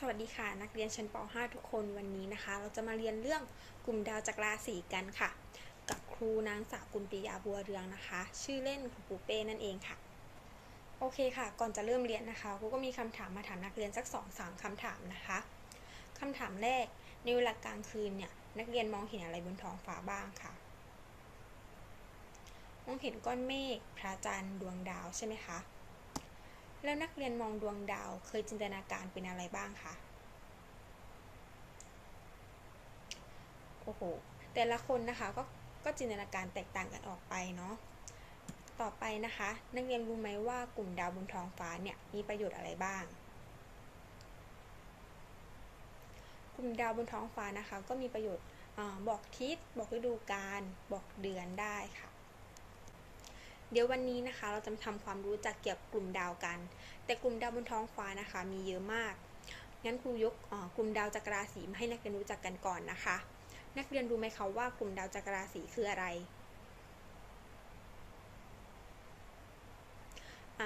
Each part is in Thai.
สวัสดีค่ะนักเรียนชั้นป .5 ทุกคนวันนี้นะคะ เราจะมาเรียนเรื่องกลุ่มดาวจักรราศีกันค่ะ กับครูนางสาวกุลปิยาบัวเรืองนะคะ ชื่อเล่นครูปูเป้นั่นเองค่ะ โอเคค่ะ ก่อนจะเริ่มเรียนนะคะครูก็มีคำถามมาถามนักเรียนสักสองสามคำถามนะคะคำถามแรกในเวลากลางคืนเนี่ยนักเรียนมองเห็นอะไรบนท้องฟ้าบ้างค่ะ มองเห็นก้อนเมฆพระจันทร์ดวงดาวใช่ไหมคะ แล้วนักเรียนมองดวงดาวเคยจินตนาการเป็นอะไรบ้างคะ โอ้โห แต่ละคนนะคะก็ก็จินตนาการแตกต่างกันออกไปเนาะ ต่อไปนะคะ นักเรียนรู้ไหมว่ากลุ่มดาวบนท้องฟ้าเนี่ยมีประโยชน์อะไรบ้าง กลุ่มดาวบนท้องฟ้านะคะ ก็มีประโยชน์อบอกทิศ บอกฤดูกาล บอกเดือนได้ค่ะ ดี๋ยววันนี้นะคะเราจะมาทำความรู้จักเกี่ยวกับกลุ่มดาวกัน แต่กลุ่มดาวบนท้องฟ้านะคะ มีเยอะมาก งั้นครูยกกลุ่มดาวจักรราศีมาให้นักเรียนรู้จักกันก่อนนะคะ นักเรียนรู้ไหมคะว่ากลุ่มดาวจักรราศีคืออะไร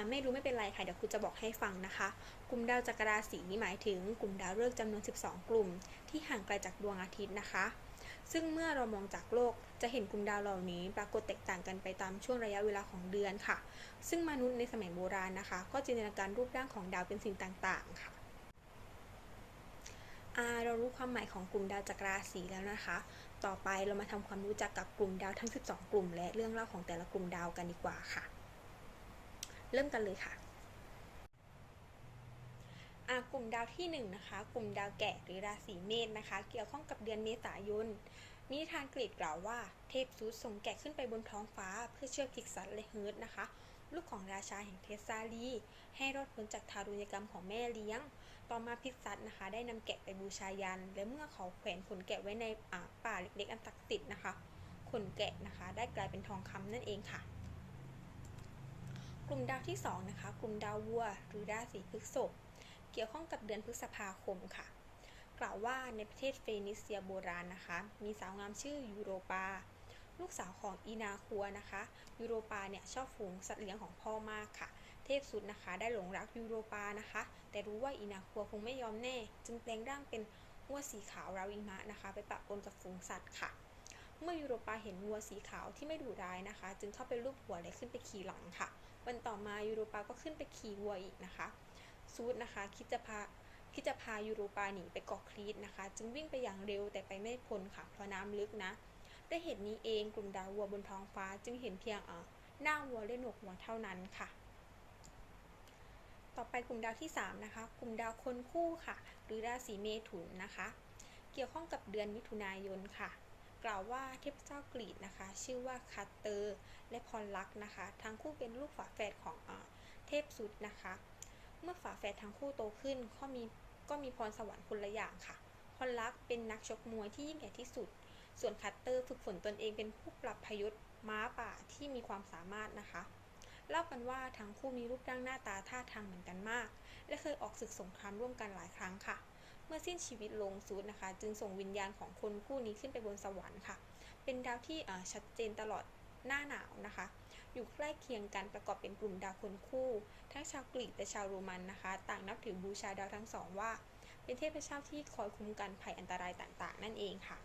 ไม่รู้ไม่เป็นไรค่ะเดี๋ยวครูจะบอกให้ฟังนะคะ กลุ่มดาวจักรราศีหมายถึงกลุ่มดาวฤกษ์จำนวน 12 กลุ่ม ที่ห่างไกลจากดวงอาทิตย์นะคะ ซึ่งเมื่อเรามองจากโลกจะเห็นกลุ่มดาวเหล่านี้ ปรากฏแตกต่างกันไปตามช่วงระยะเวลาของเดือนค่ะ ซึ่งมนุษย์ในสมัยโบราณนะคะ ก็จินตนาการรูปร่างของดาวเป็นสิ่งต่างๆค่ะเรารู้ความหมายของกลุ่มดาวจักรราศีแล้วนะคะ ต่อไปเรามาทำความรู้จักกับกลุ่มดาวทั้ง 12 กลุ่ม และเรื่องเล่าของแต่ละกลุ่มดาวกันดีกว่าค่ะ เริ่มกันเลยค่ะ กลุ่มดาวที่1นนะคะกลุ่มดาวแกะหรือราศีเมษนะคะ เกี่ยวข้องกับเดือนเมษายนนิทานกรีกกล่าวว่าเทพซูสส่งแกะขึ้นไปบนท้องฟ้า เพื่อเชื่อพิกซัสและเฮิร์ตนะคะ ลูกของราชาแห่งเทสซาลี ให้รอดพ้นจากทารุณกรรมของแม่เลี้ยง ต่อมาพิกซัสนะคะ ได้นำแกะไปบูชายัน และเมื่อเขาแขวนขนแกะไว้ในป่าเล็กๆอันศักดิ์สิทธิ์นะคะขนแกะนะคะ ได้กลายเป็นทองคำนั่นเองค่ะ กลุ่มดาวที่2นะคะกลุ่มดาววัว หรือราศีพฤษภ เกี่ยวข้องกับเดือนพฤษภาคมค่ะ กล่าวว่าในประเทศเฟนิเซียโบราณนะคะ มีสาวงามชื่อยูโรปา ลูกสาวของอีนาคัวนะคะ ยูโรปาเนี่ยชอบฝูงสัตว์เลี้ยงของพ่อมากค่ะ เทพสุดนะคะได้หลงรักยูโรปานะคะ แต่รู้ว่าอีนาคัวคงไม่ยอมแน่ จึงแปลงร่างเป็นวัวสีขาวราวิมะนะคะ ไปปะปนกับฝูงสัตว์ค่ะเมื่อยูโรปาเห็นวัวสีขาวที่ไม่ดุร้ายนะคะ จึงเข้าไปรูปหัวและขึ้นไปขี่หลังค่ะ วันต่อมายูโรปาก็ขึ้นไปขี่วัวอีกนะคะ ซูดนะคะ คิดจะพาคิดจะพายูโรปาหนีไปเกาะครีตนะคะ จึงวิ่งไปอย่างเร็วแต่ไปไม่พ้นค่ะเพราะน้ำลึกนะด้วยเห็นนี้เองกลุ่มดาววัวบนท้องฟ้าจึงเห็นเพียงอ่าหน้าวัวและหนวกหัวเท่านั้นค่ะ ต่อไปกลุ่มดาวที่3นะคะกลุ่มดาวคนคู่ค่ะ หรือราศีเมถุนนะคะ เกี่ยวข้องกับเดือนมิถุนายนค่ะ กล่าวว่าเทพเจ้ากรีกนะคะ ชื่อว่าคาเตอร์ และพรลักนะคะ ทั้งคู่เป็นลูกฝาแฝดของอเทพสุดนะคะ เมื่อฝาแฝดทั้งคู่โตขึ้นก็มีก็มีพรสวรรค์คนละอย่างค่ะพรลักษ์เป็นนักชกมวยที่ยิ่งใหญ่ที่สุด ส่วนคัตเตอร์ฝึกฝนตนเองเป็นผู้ปรับพยุทธ์ม้าป่าที่มีความสามารถนะคะ เล่ากันว่าทั้งคู่มีรูปร่างหน้าตาท่าทางเหมือนกันมาก และเคยออกศึกสงครามร่วมกันหลายครั้งค่ะ เมื่อสิ้นชีวิตลงซูดนะคะ จึงส่งวิญญาณของคนคู่นี้ขึ้นไปบนสวรรค์ค่ะ เป็นดาวที่ชัดเจนตลอดหน้าหนาวนะคะ อยู่ใกล้เคียงกันประกอบเป็นกลุ่มดาวคนคู่ ทั้งชาวกรีกและชาวโรมันนะคะ ต่างนับถือบูชาดาวทั้งสองว่า เป็นเทพเจ้าที่คอยคุ้มกันภัยอันตรายต่างๆ นั่นเองค่ะ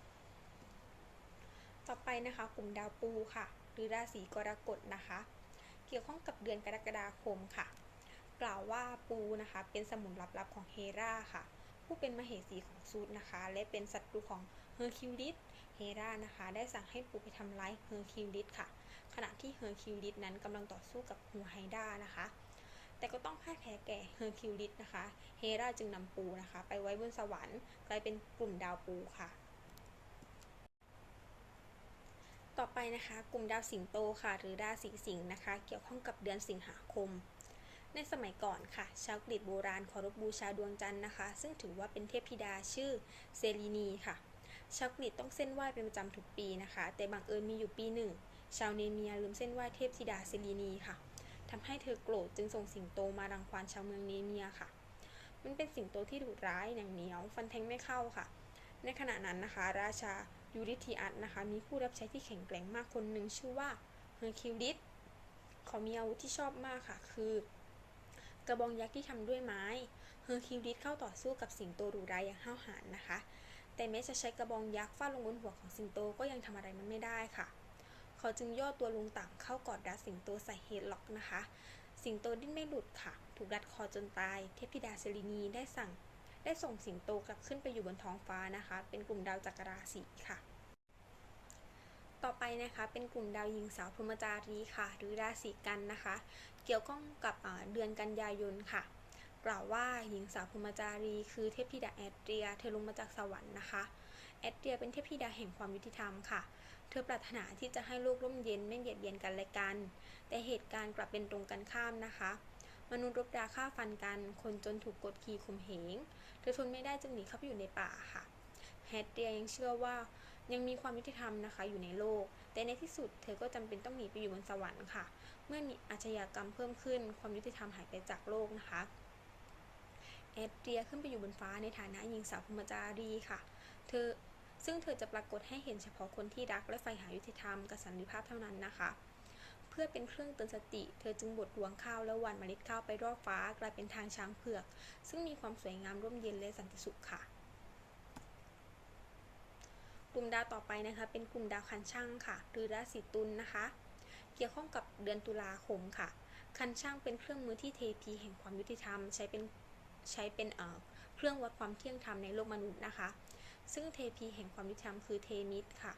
ต่อไปนะคะ กลุ่มดาวปูค่ะ หรือราศีกรกฎนะคะ เกี่ยวข้องกับเดือนกรกฎาคมค่ะ กล่าวว่าปูนะคะเป็นสมุนลับๆของเฮราค่ะ ผู้เป็นมเหสีของซูดนะคะ และเป็นศัตรูของเฮอร์คิวลิสเฮรานะคะ ได้สั่งให้ปูไปทำร้ายเฮอร์คิวลิสค่ะ ขณะที่เฮอร์คิวลิสนั้นกำลังต่อสู้กับฮูไฮด้านะคะ แต่ก็ต้องพ่ายแพ้แก่เฮอร์คิวลิสนะคะ เฮราจึงนำปูนะคะ ไปไว้บนสวรรค์กลายเป็นกลุ่มดาวปูค่ะต่อไปนะคะกลุ่มดาวสิงโตค่ะ หรือราศีสิงห์นะคะ เกี่ยวข้องกับเดือนสิงหาคม ในสมัยก่อนค่ะ ชาวกรีกโบราณเคารพบูชาดวงจันทร์นะคะ ซึ่งถือว่าเป็นเทพธิดาชื่อเซรีนีค่ะ ชาวกรีกต้องเส้นไหว้เป็นประจำทุกปีนะคะ แต่บังเอิญมีอยู่ปีหนึ่ง ชาวเนเมียลืมเส้นไหว้เทพธิดาเซรีนีค่ะทำให้เธอโกรธจึงส่งสิงโตมารังควานชาวเมืองเนเมียค่ะ มันเป็นสิงโตที่ดุร้ายหนังเหนียว ฟันแทงไม่เข้าค่ะ ในขณะนั้นนะคะ ราชายูริทิอัสนะคะ มีผู้รับใช้ที่แข็งแกร่งมากคนหนึ่งชื่อว่าเฮอร์คิวลิสเขามีอาวุธที่ชอบมากค่ะ คือกระบองยักษ์ที่ทำด้วยไม้เฮอร์คิวลิสเข้าต่อสู้กับสิงโตดุร้ายอย่างห้าวหาญนะคะ แต่แม้จะใช้กระบองยักษ์ฟาดลงบนหัวของสิงโตก็ยังทำอะไรมันไม่ได้ค่ะ เขาจึงย่อตัวลงต่ำเข้ากอดรัดสิงโตใส่เฮดล็อกนะคะ สิงโตดิ้นไม่หลุดค่ะ ถูกรัดคอจนตาย เทพธิดาเซรีนีได้สั่ง ได้ส่งสิงโตกลับขึ้นไปอยู่บนท้องฟ้านะคะ เป็นกลุ่มดาวจักรราศีค่ะ ต่อไปนะคะเป็นกลุ่มดาวหญิงสาวพรหมจารีค่ะ หรือราศีกันนะคะ เกี่ยวข้องกับเดือนกันยายนค่ะกล่าวว่าหญิงสาวพรหมจารีคือเทพธิดาแอดเรีย เธอลงมาจากสวรรค์นะคะ แอดเรียเป็นเทพธิดาแห่งความยุติธรรมค่ะ เธอปรารถนาที่จะให้โลกร่มเย็นไม่เบียดเบียนกันและกัน แต่เหตุการณ์กลับเป็นตรงกันข้ามนะคะ มนุษย์รบราฆ่าฟันกัน คนจนถูกกดขี่ข่มเหง เธอทนไม่ได้จึงหนีเข้าไปอยู่ในป่าค่ะ แฮตเรียยังเชื่อว่ายังมีความยุติธรรมนะคะอยู่ในโลก แต่ในที่สุดเธอก็จำเป็นต้องหนีไปอยู่บนสวรรค์ค่ะ เมื่อมีอาชญากรรมเพิ่มขึ้น ความยุติธรรมหายไปจากโลกนะคะแอดเรียขึ้นไปอยู่บนฟ้าในฐานะหญิงสาวพรมจารีค่ะ เธอ ซึ่งเธอจะปรากฏให้เห็นเฉพาะคนที่รักและใฝ่หายุติธรรมกับสันติภาพเท่านั้นนะคะ เพื่อเป็นเครื่องเตือนสติ เธอจึงบดรวงข้าวและหว่านเมล็ดข้าวไปรอบฟ้ากลายเป็นทางช้างเผือก ซึ่งมีความสวยงามร่มเย็นและสันติสุขค่ะ กลุ่มดาวต่อไปนะคะ เป็นกลุ่มดาวคันช่างค่ะ หรือราศีตุลนะคะ เกี่ยวข้องกับเดือนตุลาคมค่ะ คันช่างเป็นเครื่องมือที่เทพีแห่งความยุติธรรม ใช้เป็นใช้เป็นเเครื่องวัดความเที่ยงธรรมในโลกมนุษย์นะคะ ซึ่งเทพีแห่งความยุติธรรมคือเทมิตค่ะ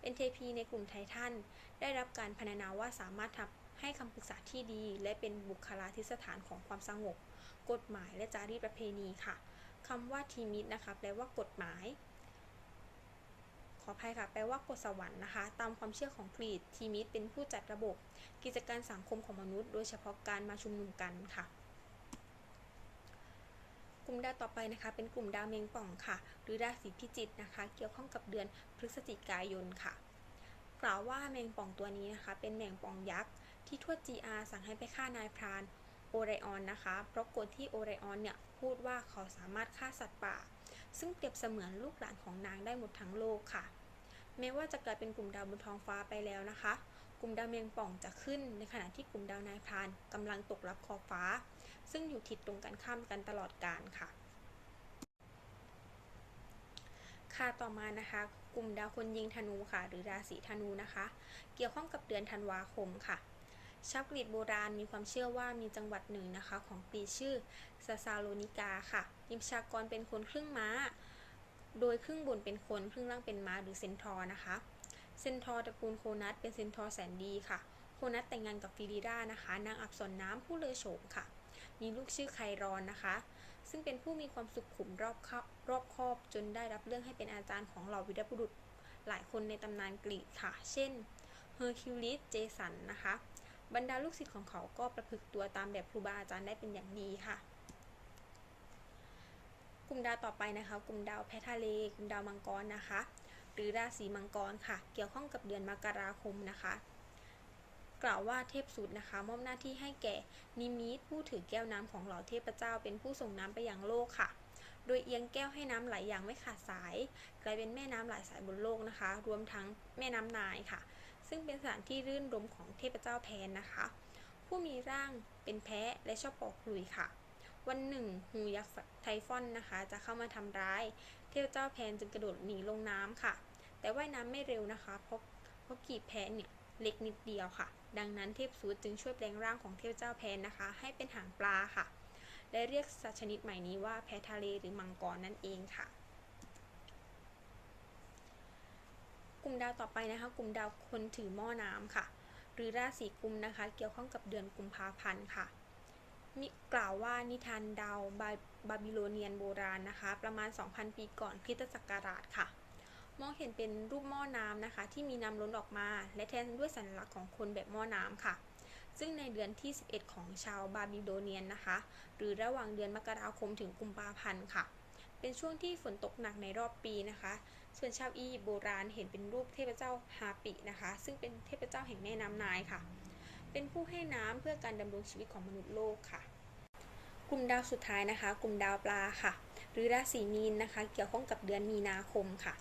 เป็นเทพีในกลุ่มไททัน ได้รับการพรรณนาว่าสามารถทำให้คำปรึกษาที่ดี และเป็นบุคลาธิสถานของความสงบ กฎหมายและจารีตประเพณีค่ะคำว่าทีมิตนะคะแปลว่ากฎหมาย ขออภัยค่ะ แปลว่ากฎสวรรค์นะคะ ตามความเชื่อของกรีกทีมิตเป็นผู้จัดระบบ กิจการสังคมของมนุษย์ โดยเฉพาะการมาชุมนุมกันค่ะ ลุ่มดาวต่อไปนะคะ เป็นกลุ่มดาวเมงป่องค่ะ หรือราศีพิจิกนะคะ เกี่ยวข้องกับเดือนพฤศจิกายนค่ะ กล่าวว่าแมงป่องตัวนี้นะคะ เป็นแมงป่องยักษ์ที่ทวดจีอาสั่งให้ไปฆ่านายพรานโอไรออนนะคะ เพราะกฎที่โอไรออนเนี่ยพูดว่าเขาสามารถฆ่าสัตว์ป่า ซึ่งเปรียบเสมือนลูกหลานของนางได้หมดทั้งโลกค่ะ แม้ว่าจะกลายเป็นกลุ่มดาวบนท้องฟ้าไปแล้วนะคะ กลุ่มดาวเมงป่องจะขึ้นในขณะที่กลุ่มดาวนายพรานกำลังตกรับขอบฟ้า ซึ่งอยู่ทิศตรงกันข้ามกันตลอดกาลค่ะค่ะต่อมานะคะ กลุ่มดาวคนยิงธนูค่ะ หรือราศีธนูนะคะ เกี่ยวข้องกับเดือนธันวาคมค่ะ ชาวกรีกโบราณมีความเชื่อว่ามีจังหวัดหนึ่งนะคะ ของกรีชื่อซาซาโลนิกาค่ะมีประชากรเป็นคนครึ่งม้า โดยครึ่งบนเป็นคนครึ่งล่างเป็นม้าหรือเซนทอนะคะ เซนทอตระกูลโคนัสเป็นเซนทอแสนดีค่ะ โคนัสแต่งงานกับฟิลิดานะคะ นางอับสรน้ำผู้เลอโฉมค่ะ มีลูกชื่อไครอนนะคะ ซึ่งเป็นผู้มีความสุขุมรอบคอบรอบคอบจนได้รับเรื่องให้เป็นอาจารย์ของเหล่าวีรบุรุษหลายคนในตำนานกรีกค่ะ เช่นเฮอร์คิวลิส เจสันนะคะ บรรดาลูกศิษย์ของเขาก็ประพฤติตัวตามแบบครูบาอาจารย์ได้เป็นอย่างดีค่ะ กลุ่มดาวต่อไปนะคะ กลุ่มดาวแพทะเล กลุ่มดาวมังกรนะคะ หรือราศีมังกรค่ะ เกี่ยวข้องกับเดือนมกราคมนะคะ กล่าวว่าเทพสุดนะคะ มอบหน้าที่ให้แก่นิมิตผู้ถือแก้วน้ำของเหล่าเทพเจ้า เป็นผู้ส่งน้ำไปยังโลกค่ะ โดยเอียงแก้วให้น้ำไหลอย่างไม่ขาดสาย กลายเป็นแม่น้ำหลายสายบนโลกนะคะ รวมทั้งแม่น้ำนายค่ะ ซึ่งเป็นสถานที่รื่นรมของเทพเจ้าแพนนะคะ ผู้มีร่างเป็นแพะและชอบปอกลุยค่ะ วันหนึ่งฮูยักษ์ไทฟอนนะคะ จะเข้ามาทำร้าย เทพเจ้าแพนจึงกระโดดหนีลงน้ำค่ะ แต่ว่ายน้ำไม่เร็วนะคะเพราะเพราะกีบแพะเนี่ยเล็กนิดเดียวค่ะ ดังนั้นเทพซูดจึงช่วยแปลงร่างของเทพเจ้าแพนนะคะ ให้เป็นหางปลาค่ะ และเรียกสัตว์ชนิดใหม่นี้ว่าแพทะเลหรือมังกรนั่นเองค่ะ กลุ่มดาวต่อไปนะคะ กลุ่มดาวคนถือหม้อน้ำค่ะ หรือราศีกุมนะคะ เกี่ยวข้องกับเดือนกุมภาพันธ์ค่ะนิกล่าวว่านิทานดาวบาบิโลเนียนโบราณนะคะ ประมาณ 2,000 ปีก่อนคริสตศักราชค่ะ มองเห็นเป็นรูปหม้อน้ำนะคะ ที่มีน้ำล้นออกมา และแทนด้วยสัญลักษณ์ของคนแบบหม้อน้ำค่ะ ซึ่งในเดือนที่ 11 ของชาวบาบิโลเนียนนะคะ หรือระหว่างเดือนมกราคมถึงกุมภาพันธ์ค่ะ เป็นช่วงที่ฝนตกหนักในรอบปีนะคะ ส่วนชาวอียิปต์โบราณเห็นเป็นรูปเทพเจ้าฮาปินะคะ ซึ่งเป็นเทพเจ้าแห่งแม่น้ำนายค่ะ เป็นผู้ให้น้ำเพื่อการดำรงชีวิตของมนุษย์โลกค่ะกลุ่มดาวสุดท้ายนะคะ กลุ่มดาวปลาค่ะ หรือราศีมีนนะคะ เกี่ยวข้องกับเดือนมีนาคมค่ะ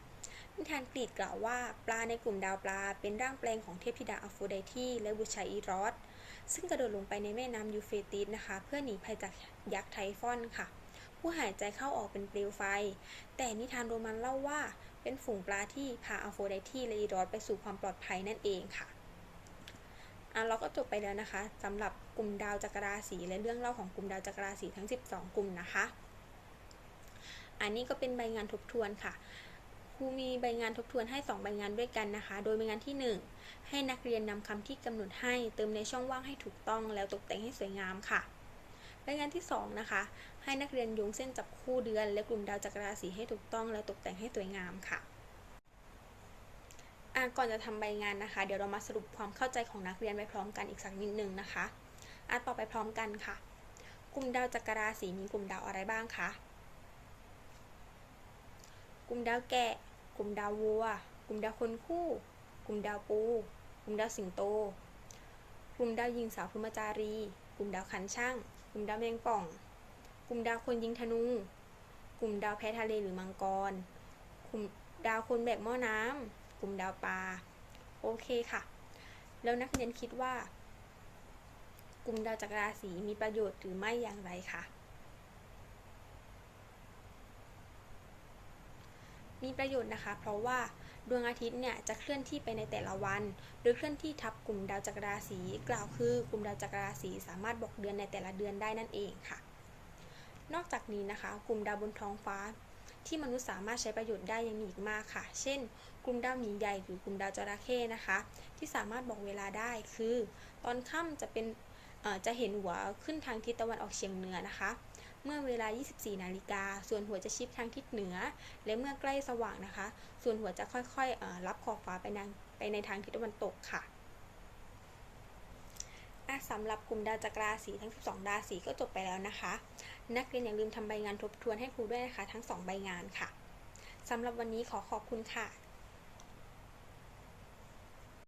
นิทานกรีกกล่าวว่าปลาในกลุ่มดาวปลา เป็นร่างแปลงของเทพธิดาอโฟไดทีและบุชายอีรอสซึ่งกระโดดลงไปในแม่น้ำยูเฟรติสนะคะ เพื่อหนีภัยจากยักษ์ไทฟอนค่ะ ผู้หายใจเข้าออกเป็นเปลวไฟ แต่นิทานโรมันเล่าว่า เป็นฝูงปลาที่พาอัลโฟไดทีและอีรอสไปสู่ความปลอดภัยนั่นเองค่ะอะเราก็จบไปแล้วนะคะสำหรับกลุ่มดาวจักรราศีและเรื่องเล่าของกลุ่มดาวจักรราศีทั้ง 12 กลุ่มนะคะ อันนี้ก็เป็นใบงานทบทวนค่ะ ครูมีใบงานทบทวนให้ 2 ใบงานด้วยกันนะคะ โดยใบงานที่ 1 ให้นักเรียนนำคำที่กำหนดให้ เติมในช่องว่างให้ถูกต้อง แล้วตกแต่งให้สวยงามค่ะ ใบงานที่ 2 นะคะ ให้นักเรียนโยงเส้นจับคู่เดือน และกลุ่มดาวจักรราศีให้ถูกต้อง แล้วตกแต่งให้สวยงามค่ะอะก่อนจะทำใบงานนะคะ เดี๋ยวเรามาสรุปความเข้าใจของนักเรียนไปพร้อมกันอีกสักนิดนึงนะคะอะต่อไปพร้อมกันค่ะ กลุ่มดาวจักรราศีมีกลุ่มดาวอะไรบ้างคะ กลุ่มดาวแกะ กลุ่มดาววัว กลุ่มดาวคนคู่ กลุ่มดาวปู กลุ่มดาวสิงโต กลุ่มดาวยิงสาวพรมจารี กลุ่มดาวขันช่าง กลุ่มดาวแมงป่อง กลุ่มดาวคนยิงธนู กลุ่มดาวแพทะเลหรือมังกร กลุ่มดาวคนแบกหม้อน้ำกลุ่มดาวปลา โอเคค่ะ แล้วนักเรียนคิดว่า กลุ่มดาวจักรราศีมีประโยชน์หรือไม่อย่างไรคะ มีประโยชน์นะคะ เพราะว่าดวงอาทิตย์เนี่ยจะเคลื่อนที่ไปในแต่ละวัน โดยเคลื่อนที่ทับกลุ่มดาวจักรราศี กล่าวคือกลุ่มดาวจักรราศีสามารถบอกเดือนในแต่ละเดือนได้นั่นเองค่ะ นอกจากนี้นะคะ กลุ่มดาวบนท้องฟ้า ที่มนุษย์สามารถใช้ประโยชน์ได้ยังมีอีกมากค่ะ เช่น กลุ่มดาวหมีใหญ่หรือกลุ่มดาวจระเข้นะคะ ที่สามารถบอกเวลาได้คือ ตอนค่ำจะเป็นจะเห็นหัวขึ้นทางทิศตะวันออกเฉียงเหนือนะคะ เมื่อเวลา 24 นาฬิกา ส่วนหัวจะชิดทางทิศเหนือ และเมื่อใกล้สว่างนะคะ ส่วนหัวจะค่อยๆรับขอบฟ้าไปในไปในทางทิศตะวันตกค่ะอะสำหรับกลุ่มดาวจักรราศีทั้ง 12 ราศีก็จบไปแล้วนะคะ นักเรียนอย่าลืมทำใบงานทบทวนให้ครูด้วยนะคะ ทั้ง 2 ใบงานค่ะสำหรับวันนี้ขอขอบคุณค่ะ